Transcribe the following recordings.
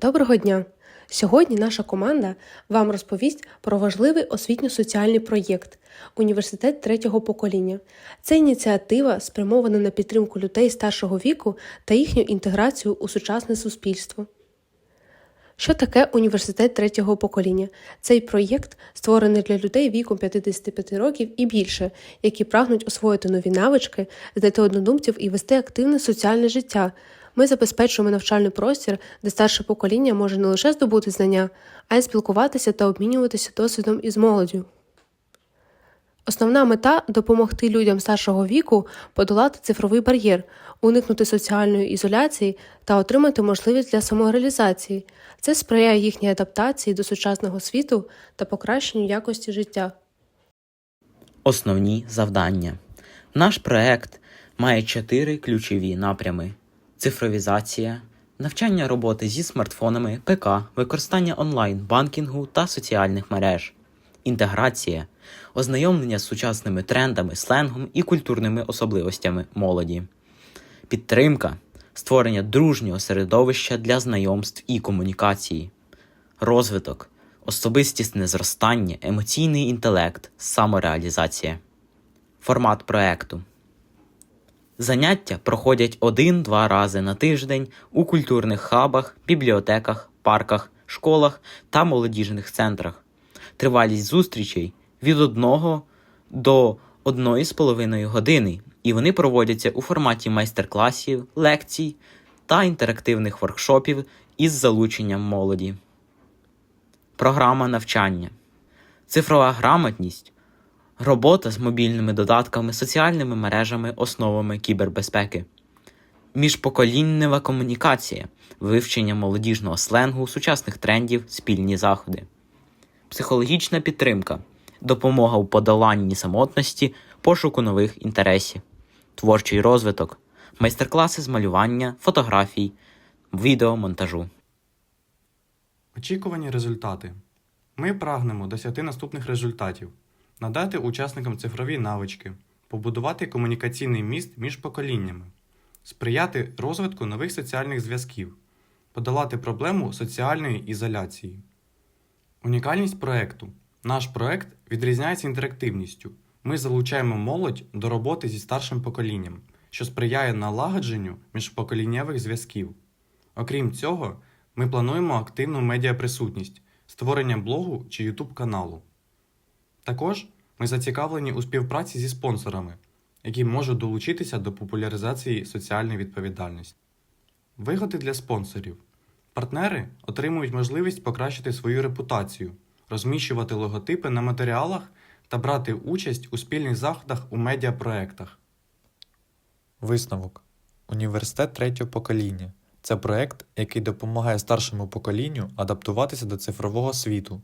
Доброго дня! Сьогодні наша команда вам розповість про важливий освітньо-соціальний проєкт Університет третього покоління. Це ініціатива спрямована на підтримку людей старшого віку та їхню інтеграцію у сучасне суспільство. Що таке університет третього покоління? Цей проєкт створений для людей віком 55 років і більше, які прагнуть освоїти нові навички, знайти однодумців і вести активне соціальне життя. Ми забезпечуємо навчальний простір, де старше покоління може не лише здобути знання, а й спілкуватися та обмінюватися досвідом із молоддю. Основна мета допомогти людям старшого віку подолати цифровий бар'єр, уникнути соціальної ізоляції та отримати можливість для самореалізації. Це сприяє їхній адаптації до сучасного світу та покращенню якості життя. Основні завдання. Наш проект має чотири ключові напрями: цифровізація, навчання роботи зі смартфонами, ПК, використання онлайн банкінгу та соціальних мереж, інтеграція, ознайомлення з сучасними трендами, сленгом і культурними особливостями молоді, підтримка, створення дружнього середовища для знайомств і комунікації, розвиток, особистісне зростання, емоційний інтелект, самореалізація. Формат проекту. Заняття проходять один-два рази на тиждень у культурних хабах, бібліотеках, парках, школах та молодіжних центрах. Тривалість зустрічей від 1 до 1,5 години, і вони проводяться у форматі майстер-класів, лекцій та інтерактивних воркшопів із залученням молоді. Програма навчання. Цифрова грамотність Робота з мобільними додатками, соціальними мережами, основами кібербезпеки, міжпоколіннева комунікація, вивчення молодіжного сленгу, сучасних трендів, спільні заходи, психологічна підтримка, допомога у подоланні самотності, пошуку нових інтересів, творчий розвиток, майстер-класи з малювання, фотографій, відеомонтажу. Очікувані результати. Ми прагнемо досягти наступних результатів: надати учасникам цифрові навички, побудувати комунікаційний міст між поколіннями, сприяти розвитку нових соціальних зв'язків, подолати проблему соціальної ізоляції. Унікальність проекту. Наш проект відрізняється інтерактивністю. Ми залучаємо молодь до роботи зі старшим поколінням, що сприяє налагодженню міжпоколіннєвих зв'язків. Окрім цього, ми плануємо активну медіаприсутність, створення блогу чи YouTube каналу. Також ми зацікавлені у співпраці зі спонсорами, які можуть долучитися до популяризації соціальної відповідальності. Вигоди для спонсорів. Партнери отримують можливість покращити свою репутацію, розміщувати логотипи на матеріалах та брати участь у спільних заходах у медіапроектах. Висновок. Університет третього покоління це проект, який допомагає старшому поколінню адаптуватися до цифрового світу,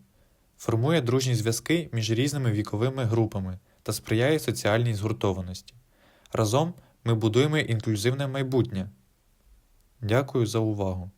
формує дружні зв'язки між різними віковими групами та сприяє соціальній згуртованості. Разом ми будуємо інклюзивне майбутнє. Дякую за увагу!